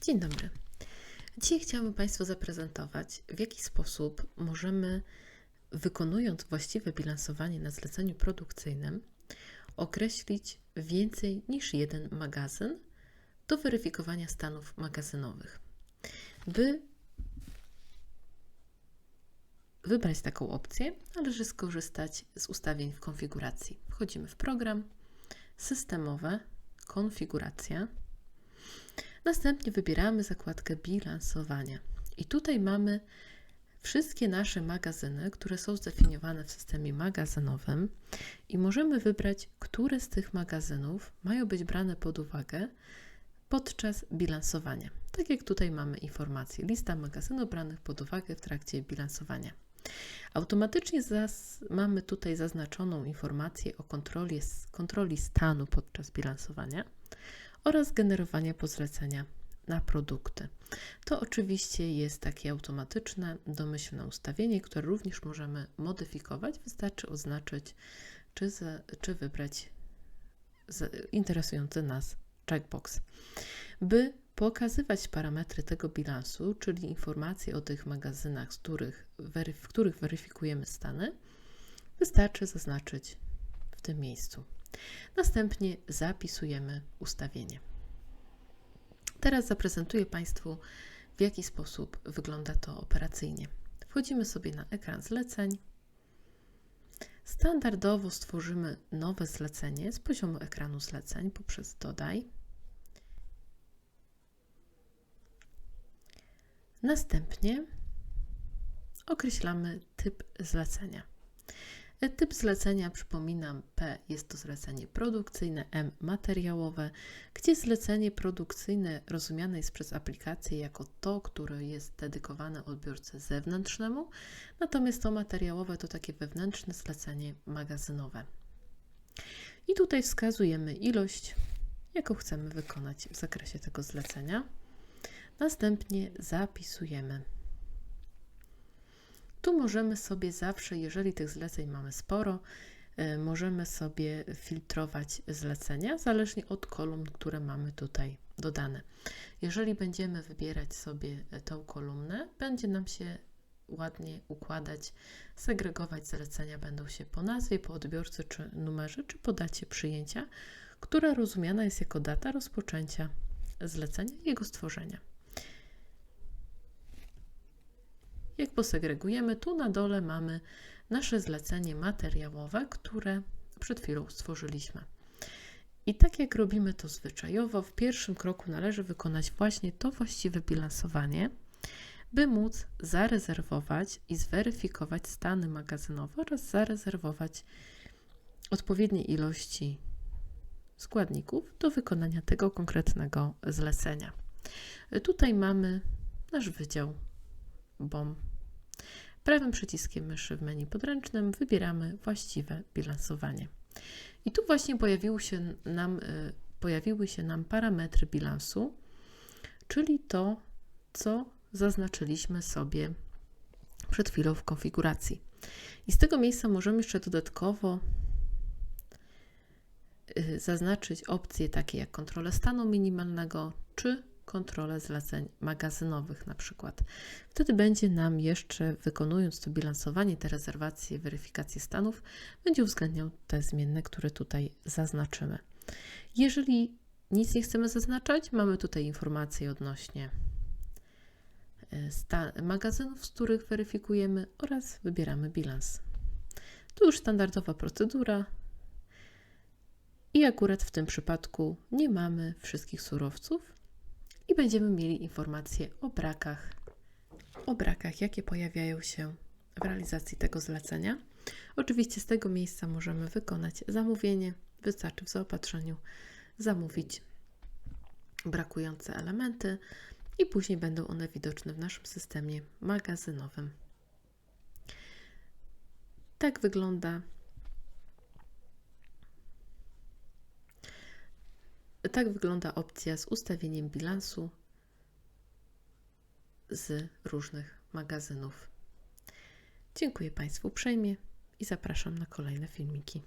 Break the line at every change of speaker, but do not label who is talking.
Dzień dobry. Dzisiaj chciałabym Państwu zaprezentować, w jaki sposób możemy, wykonując właściwe bilansowanie na zleceniu produkcyjnym, określić więcej niż jeden magazyn do weryfikowania stanów magazynowych. By wybrać taką opcję, należy skorzystać z ustawień w konfiguracji. Wchodzimy w program, systemowe, konfiguracja. Następnie wybieramy zakładkę bilansowania. I tutaj mamy wszystkie nasze magazyny, które są zdefiniowane w systemie magazynowym i możemy wybrać, które z tych magazynów mają być brane pod uwagę podczas bilansowania. Tak jak tutaj mamy informację, lista magazynów branych pod uwagę w trakcie bilansowania. Automatycznie mamy tutaj zaznaczoną informację o kontroli, kontroli stanu podczas bilansowania oraz generowania pozlecenia na produkty. To oczywiście jest takie automatyczne, domyślne ustawienie, które również możemy modyfikować. Wystarczy oznaczyć, czy, za, czy wybrać interesujący nas checkbox. By pokazywać parametry tego bilansu, czyli informacje o tych magazynach, z których, w których weryfikujemy stany, wystarczy zaznaczyć w tym miejscu. Następnie zapisujemy ustawienie. Teraz zaprezentuję Państwu, w jaki sposób wygląda to operacyjnie. Wchodzimy sobie na ekran zleceń. Standardowo stworzymy nowe zlecenie z poziomu ekranu zleceń poprzez dodaj. Następnie określamy typ zlecenia. Typ zlecenia, przypominam, P jest to zlecenie produkcyjne, M materiałowe, gdzie zlecenie produkcyjne rozumiane jest przez aplikację jako to, które jest dedykowane odbiorcy zewnętrznemu, natomiast to materiałowe to takie wewnętrzne zlecenie magazynowe. I tutaj wskazujemy ilość, jaką chcemy wykonać w zakresie tego zlecenia. Następnie zapisujemy. Tu możemy sobie zawsze, jeżeli tych zleceń mamy sporo, e, możemy sobie filtrować zlecenia zależnie od kolumn, które mamy tutaj dodane. Jeżeli będziemy wybierać sobie tą kolumnę, będzie nam się ładnie układać, segregować zlecenia będą się po nazwie, po odbiorcy czy numerze, czy po dacie przyjęcia, która rozumiana jest jako data rozpoczęcia zlecenia i jego stworzenia. Jak posegregujemy, tu na dole mamy nasze zlecenie materiałowe, które przed chwilą stworzyliśmy. I tak jak robimy to zwyczajowo, w pierwszym kroku należy wykonać właśnie to właściwe bilansowanie, by móc zarezerwować i zweryfikować stany magazynowe oraz zarezerwować odpowiednie ilości składników do wykonania tego konkretnego zlecenia. Tutaj mamy nasz wydział BOM Prawym przyciskiem myszy w menu podręcznym wybieramy właściwe bilansowanie. I tu właśnie pojawiły się nam, y, pojawiły się nam parametry bilansu, czyli to, co zaznaczyliśmy sobie przed chwilą w konfiguracji. I z tego miejsca możemy jeszcze dodatkowo y, zaznaczyć opcje takie jak kontrolę stanu minimalnego czy kontrolę zleceń magazynowych na przykład. Wtedy będzie nam jeszcze, wykonując to bilansowanie, te rezerwacje, weryfikację stanów, będzie uwzględniał te zmienne, które tutaj zaznaczymy. Jeżeli nic nie chcemy zaznaczać, mamy tutaj informacje odnośnie e, magazynów, z których weryfikujemy oraz wybieramy bilans. Tu już standardowa procedura. I akurat w tym przypadku nie mamy wszystkich surowców, będziemy mieli informacje o brakach, o brakach, jakie pojawiają się w realizacji tego zlecenia. Oczywiście z tego miejsca możemy wykonać zamówienie. Wystarczy w zaopatrzeniu zamówić brakujące elementy i później będą one widoczne w naszym systemie magazynowym. Tak wygląda Tak wygląda opcja z ustawieniem bilansu z różnych magazynów. Dziękuję Państwu uprzejmie i zapraszam na kolejne filmiki.